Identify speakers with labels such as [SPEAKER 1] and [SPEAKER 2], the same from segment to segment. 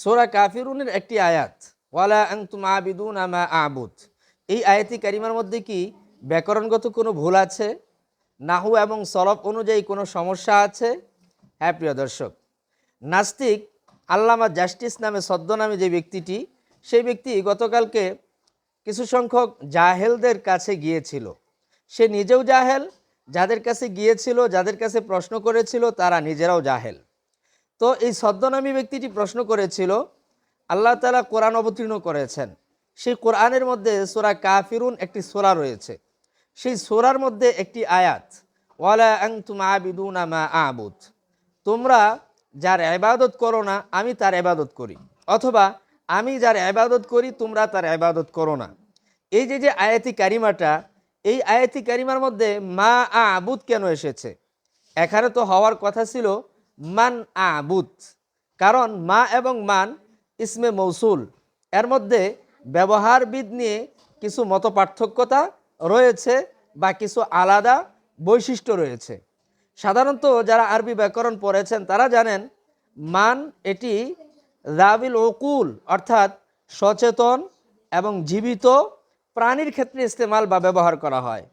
[SPEAKER 1] সোরা কাফিরুনের একটি আয়াত, ওয়ালা আংতুম আবিদুন আমা আবুদ এই আয়াতি কারিমার মধ্যে কি ব্যাকরণগত কোনো ভুল আছে? নাহু এবং সরফ অনুযায়ী কোনো সমস্যা আছে? হ্যাঁ প্রিয় দর্শক, নাস্তিক আল্লামা জাস্টিস নামে ছদ্মনামে যে ব্যক্তিটি, সেই ব্যক্তি গতকালকে কিছু সংখ্যক জাহেলদের কাছে গিয়েছিল। সে নিজেও জাহেল, যাদের কাছে গিয়েছিল, যাদের কাছে প্রশ্ন করেছিল, তারা নিজেরাও জাহেল। তো এই ছদ্মনামী ব্যক্তিটি প্রশ্ন করেছিল, আল্লাহ তালা কোরআন অবতীর্ণ করেছেন। সেই কোরআনের মধ্যে সোরা কাফিরুন একটি সোরা রয়েছে। সেই সোরার মধ্যে একটি আয়াত, ওয়ালা আং তুম আবিদুন আমা আবুদ। তোমরা যার এবাদত করো না, আমি তার এবাদত করি। অথবা আমি যার এবাদত করি, তোমরা তার এবাদত করো না। এই যে যে আয়াতি কারিমাটা, এই আয়াতি কারিমার মধ্যে মা আবুদ কেন এসেছে? এখানে তো হওয়ার কথা ছিল মান আবুদ। কারণ মা এবং মান ইসমে মৌসুল। এর মধ্যে ব্যবহারবিদ নিয়ে কিছু মত পার্থক্যতা রয়েছে বা কিছু আলাদা বৈশিষ্ট্য রয়েছে। সাধারণত যারা আরবি ব্যাকরণ পড়েছেন, তারা জানেন মান এটি রাবিল ওকুল অর্থাৎ সচেতন এবং জীবিত প্রাণীর ক্ষেত্রে ইস্তেমাল বা ব্যবহার করা হয়।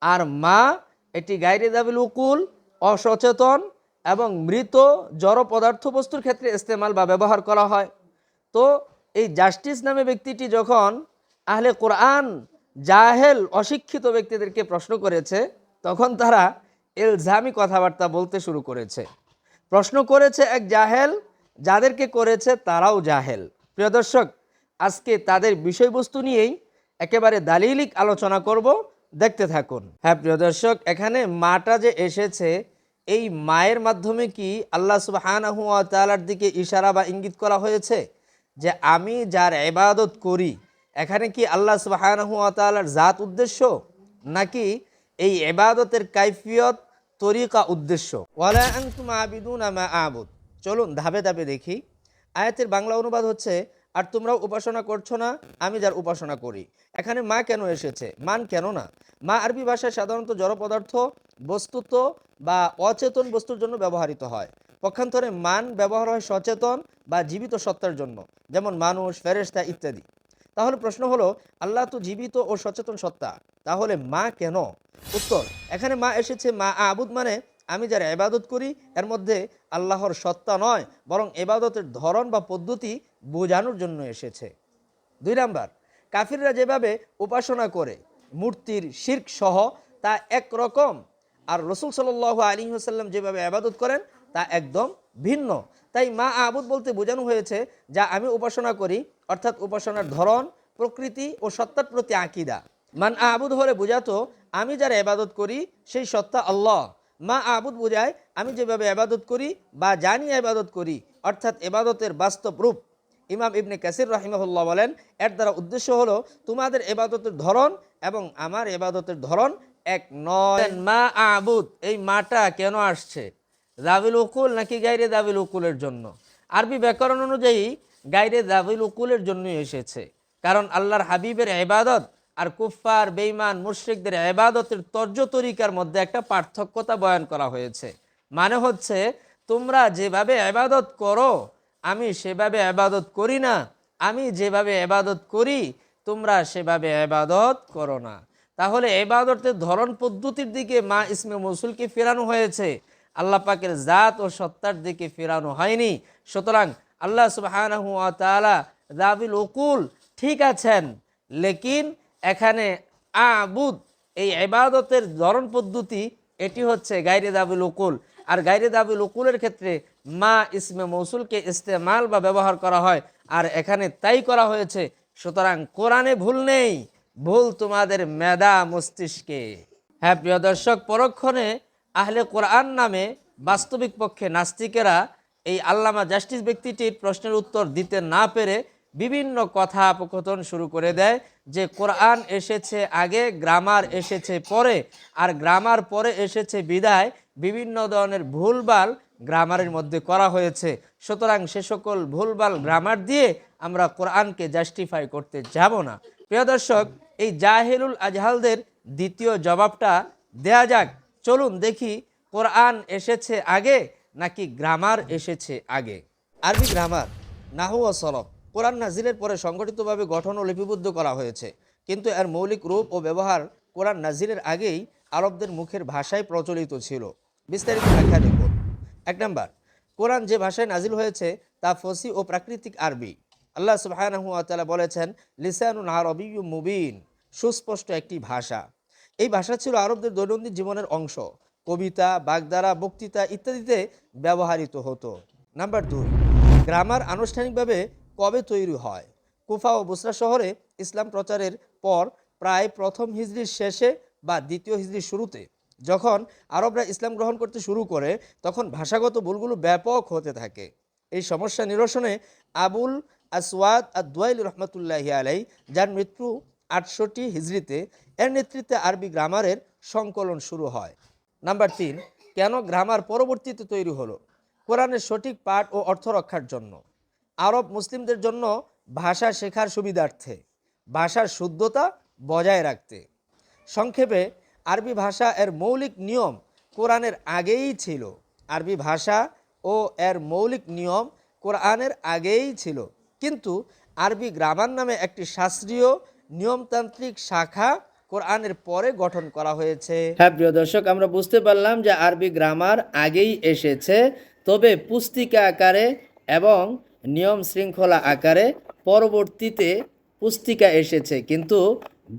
[SPEAKER 1] আর মা এটি গাইরে দাবিল উকুল, অসচেতন এবং মৃত জড় পদার্থ বস্তুর ক্ষেত্রে ইস্তেমাল বা ব্যবহার করা হয়। তো এই জাস্টিস নামে ব্যক্তিটি যখন আহলে কোরআন জাহেল অশিক্ষিত ব্যক্তিদেরকে প্রশ্ন করেছে, তখন তারা এলজামি কথাবার্তা বলতে শুরু করেছে। প্রশ্ন করেছে এক জাহেল, যাদেরকে করেছে তারাও জাহেল। প্রিয় দর্শক, আজকে তাদের বিষয়বস্তু নিয়েই একেবারে দালিলিক আলোচনা করব। দেখতে থাকুন। হ্যাঁ প্রিয় দর্শক, এখানে মাটা যে এসেছে এই মায়ের মাধ্যমে কি আল্লাহ সুবহানাহু ওয়া দিকে ইশারা বা ইঙ্গিত করা হয়েছে? যে আমি যার এবাদত করি, এখানে কি আল্লাহ সুবহানাহু ওয়া জাত উদ্দেশ্য? নাকি এই এবাদতের কাইফিয়ত তরিকা উদ্দেশ্য? চলুন ধাপে ধাপে দেখি। আয়াতের বাংলা অনুবাদ হচ্ছে, আর তোমরাও উপাসনা করছ না, আমি যার উপাসনা করি। এখানে মা কেন এসেছে? মান কেন না? মা আরবি ভাষায় সাধারণত জড় পদার্থ বস্তুত বা অচেতন বস্তুর জন্য ব্যবহৃত হয়। পক্ষান্তরে মান ব্যবহার হয় সচেতন বা জীবিত সত্তার জন্য, যেমন মানুষ, ফেরেশতা ইত্যাদি। তাহলে প্রশ্ন হলো, আল্লাহ তো জীবিত ও সচেতন সত্তা, তাহলে মা কেন? উত্তর, এখানে মা এসেছে মা আবুদ মানে আমি যারা এবাদত করি, এর মধ্যে আল্লাহর সত্তা নয়, বরং এবাদতের ধরন বা পদ্ধতি বোঝানোর জন্য এসেছে। দুই নাম্বার, কাফিররা যেভাবে উপাসনা করে, মূর্তির শির্ক সহ তা একরকম আর রসুল সাল আলী হাসাল্লাম যেভাবে আবাদত করেন, তা একদম ভিন্ন। তাই মা আবুদ বলতে বোঝানো হয়েছে, যা আমি উপাসনা করি, অর্থাৎ উপাসনার ধরন, প্রকৃতি ও সত্তার প্রতি আকিদা। মান আবুদ হলে বোঝাতো, আমি যারা এবাদত করি, সেই সত্তা আল্লাহ। মা আবুদ বোঝায়, আমি যেভাবে এবাদত করি বা জানি এবাদত করি, অর্থাৎ এবাদতের বাস্তব রূপ। ইমাম ইবনে কাসির রাহিমাহুল্লাহ বলেন, এর দ্বারা উদ্দেশ্য হলো, তোমাদের এবাদতের ধরন এবং আমার এবাদতের ধরন এক নয়। মা আবুদ, এই মাটা কেন আসছে? দাবিল উকুল নাকি গাইরে দাবিল উকুলের জন্য? আরবি ব্যাকরণ অনুযায়ী গাইরে দাবিল উকুলের জন্যই এসেছে। কারণ আল্লাহর হাবিবের এবাদত আর কুফফার বেইমান মুশ্রিকদের এবাদতের তর্জ তরিকার মধ্যে একটা পার্থক্যতা বয়ান করা হয়েছে। মানে হচ্ছে, তোমরা যেভাবে এবাদত করো, আমি সেভাবে এবাদত করি না। আমি যেভাবে এবাদত করি, তোমরা সেভাবে এবাদত করো না। তাহলে এবাদতের ধরন পদ্ধতির দিকে মা ইসমে মসুলকে ফেরানো হয়েছে। আল্লাহ পাকের জাত ও সত্তার দিকে ফেরানো হয়নি। সুতরাং আল্লাহ তাআলা দাবিল উকুল ঠিক আছেন, লেকিন এখানে আবুদ, এই এবাদতের ধরন পদ্ধতি এটি হচ্ছে গাইরে দাবিল উকুল। আর গাইরে দাবিল উকুলের ক্ষেত্রে মা ইসমে মৌসুলকে ইস্তেমাল বা ব্যবহার করা হয়, আর এখানে তাই করা হয়েছে। সুতরাং কোরআনে ভুল নেই। ভুল তোমাদের মেধা মস্তিষ্কে। হ্যাঁ প্রিয় দর্শক, পরক্ষণে আহলে কোরআন নামে বাস্তবিক পক্ষে নাস্তিকেরা এই আল্লামা জাস্টিস ব্যক্তিটির প্রশ্নের উত্তর দিতে না পেরে বিভিন্ন কথা উপকথন শুরু করে দেয় যে কোরআন এসেছে আগে, গ্রামার এসেছে পরে, আর গ্রামার পরে এসেছে বিদায়, বিভিন্ন ধরনের ভুলভাল গ্রামারের মধ্যে করা হয়েছে। সুতরাং সে সকল ভুলভাল গ্রামার দিয়ে আমরা কোরআনকে জাস্টিফাই করতে যাব না। প্রিয় দর্শক এই জাহেলুল আজহালদের দ্বিতীয় জবাবটা দেয়া যাক। চলুন দেখি কোরআন এসেছে আগে নাকি গ্রামার এসেছে আগে। আরবি গ্রামার, নাহু ও সরফ কোরআন নাজিলের পরে সংগঠিতভাবে গঠন ও লিপিবদ্ধ করা হয়েছে। কিন্তু এর মৌলিক রূপ ও ব্যবহার কোরআন নাজিলের আগেই আরবদের মুখের ভাষায় প্রচলিত ছিল। বিস্তারিত ব্যাখ্যা দেখুন। এক নম্বর, কোরআন যে ভাষায় নাজিল হয়েছে তা ফসি ও প্রাকৃতিক আরবি। আল্লাহ তাআলা বলেছেন, লিসানুন আরবিয়্যু মুবিন সুস্পষ্ট একটি ভাষা। এই ভাষা ছিল আরবদের দৈনন্দিন জীবনের অংশ। কবিতা বাগদারা বক্তৃতা ইত্যাদিতে ব্যবহৃত হতো। নাম্বার দুই, গ্রামার আনুষ্ঠানিকভাবে কবে তৈরি হয়? কুফা ও বুসরা শহরে ইসলাম প্রচারের পর প্রায় প্রথম হিজরির শেষে বা দ্বিতীয় হিজড়ির শুরুতে যখন আরবরা ইসলাম গ্রহণ করতে শুরু করে, তখন ভাষাগত ভুলগুলো ব্যাপক হতে থাকে। এই সমস্যা নিরসনে আবুল আসওয়াদ আদওয়াইল রহমতুল্লাহি আলাই যার মৃত্যু আটষট্টি হিজড়িতে, এর নেতৃত্বে আরবি গ্রামারের সংকলন শুরু হয়। নাম্বার তিন, কেন গ্রামার পরবর্তীতে তৈরি হলো? কোরআনের সঠিক পাঠ ও অর্থ রক্ষার জন্য। আরব মুসলিমদের জন্য ভাষা শেখার সুবিধার্থে, ভাষার শুদ্ধতা বজায় রাখতে। সংক্ষেপে, আরবি ভাষা এর মৌলিক নিয়ম কোরআনের আগেই ছিল। আরবি ভাষা ও এর মৌলিক নিয়ম কোরআনের আগেই ছিল। কিন্তু আরবি গ্রামার নামে একটি শাস্ত্রীয় নিয়মতান্ত্রিক শাখা কোরআনের পরে গঠন করা হয়েছে।
[SPEAKER 2] হ্যাঁ প্রিয় দর্শক, আমরা বুঝতে পারলাম যে আরবি গ্রামার আগেই এসেছে, তবে পুস্তিকা আকারে এবং নিয়ম শৃঙ্খলা আকারে পরবর্তীতে পুস্তিকা এসেছে। কিন্তু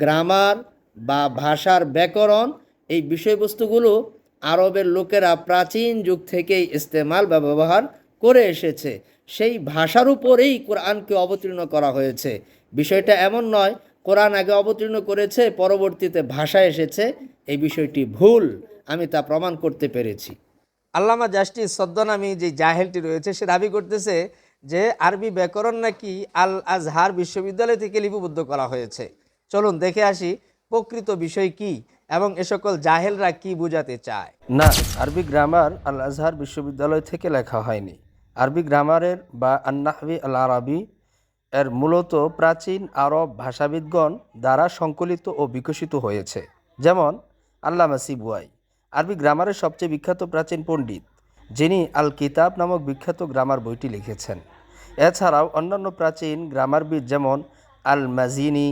[SPEAKER 2] গ্রামার বা ভাষার ব্যাকরণ এই বিষয়বস্তুগুলো আরবের লোকেরা প্রাচীন যুগ থেকেই ইস্তেমাল বা ব্যবহার করে এসেছে। সেই ভাষার উপরেই কোরআনকে অবতীর্ণ করা হয়েছে। বিষয়টা এমন নয় কোরআন আগে অবতীর্ণ করেছে পরবর্তীতে ভাষা এসেছে। এই বিষয়টি ভুল আমি তা প্রমাণ করতে পেরেছি।
[SPEAKER 1] আল্লামা জাস্টিস সদ্দনামি যে জাহেলটি রয়েছে সে দাবি করতেছে যে আরবি ব্যাকরণ নাকি আল আজহার বিশ্ববিদ্যালয় থেকে লিপিবদ্ধ করা হয়েছে। চলুন দেখে আসি প্রকৃত বিষয় কি এবং এ সকল জাহেলরা কি বোঝাতে চায়।
[SPEAKER 3] না আরবি গ্রামার আল আজহার বিশ্ববিদ্যালয় থেকে লেখা হয়নি। আরবি গ্রামারের বা আন্নাহবি আল আরবি এর মূলত প্রাচীন আরব ভাষাবিদগণ দ্বারা সংকলিত ও বিকশিত হয়েছে। যেমন আল্লামা সিবুয়াই, আরবি গ্রামারের সবচেয়ে বিখ্যাত প্রাচীন পণ্ডিত, যিনি আল কিতাব নামক বিখ্যাত গ্রামার বইটি লিখেছেন। এছাড়াও অন্যান্য প্রাচীন গ্রামারবিদ যেমন আল মাজিনি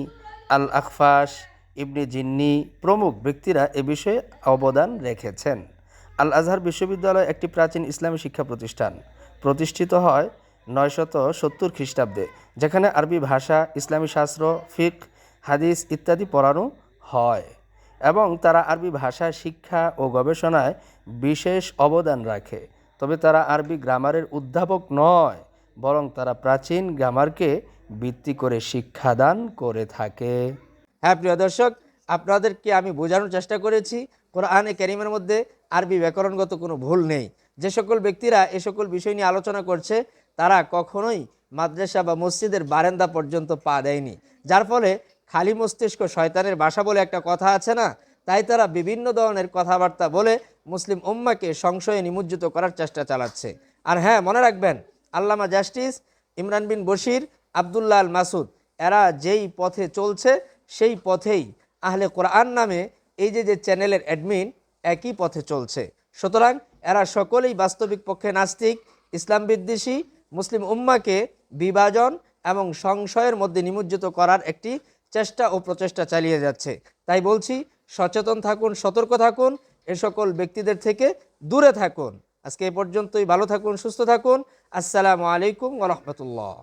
[SPEAKER 3] আল আখফাস ইবনে জিন্নি প্রমুখ ব্যক্তিরা এ বিষয়ে অবদান রেখেছেন। আল আজহার বিশ্ববিদ্যালয় একটি প্রাচীন ইসলামী শিক্ষা প্রতিষ্ঠান। প্রতিষ্ঠিত হয় নয়শত সত্তর খ্রিস্টাব্দে, যেখানে আরবি ভাষা, ইসলামী শাস্ত্র, ফিক, হাদিস ইত্যাদি পড়ানো হয় এবং তারা আরবি ভাষা শিক্ষা ও গবেষণায় বিশেষ অবদান রাখে। তবে তারা আরবি গ্রামারের উদ্ভাবক নয়, বরং তারা প্রাচীন গ্রামারকে ভিত্তি করে শিক্ষাদান করে থাকে।
[SPEAKER 1] হ্যাঁ প্রিয় দর্শক আপনাদেরকে আমি বোঝানোর চেষ্টা করেছি, কোরআনে ক্যারিমের মধ্যে আরবি ব্যাকরণগত কোনো ভুল নেই। যে সকল ব্যক্তিরা এ সকল বিষয় নিয়ে আলোচনা করছে, তারা কখনোই মাদ্রাসা বা মসজিদের বারান্দা পর্যন্ত পা দেয়নি। যার ফলে খালি মস্তিষ্ক শয়তানের বাসা বলে একটা কথা আছে না? তাই তারা বিভিন্ন ধরনের কথাবার্তা বলে মুসলিম উম্মাকে সংশয়ে নিমজ্জিত করার চেষ্টা চালাচ্ছে। আর হ্যাঁ মনে রাখবেন, আল্লামা জাস্টিস ইমরান বিন বশির, আবদুল্লাহ আল মাসুদ এরা যেই পথে চলছে, সেই পথেই আহলে কোরআন নামে এই যে যে চ্যানেলের অ্যাডমিন একই পথে চলছে। সুতরাং এরা সকলেই বাস্তবিক পক্ষে নাস্তিক, ইসলাম বিদ্বেষী, মুসলিম উম্মাকে বিভাজন এবং সংশয়ের মধ্যে নিমজ্জিত করার একটি চেষ্টা ও প্রচেষ্টা চালিয়ে যাচ্ছে। তাই বলছি, সচেতন থাকুন, সতর্ক থাকুন, এ সকল ব্যক্তিদের থেকে দূরে থাকুন। আজকে এ পর্যন্তই, ভালো থাকুন, সুস্থ থাকুন। আসসালামু আলাইকুম ওরহমতুল্লাহ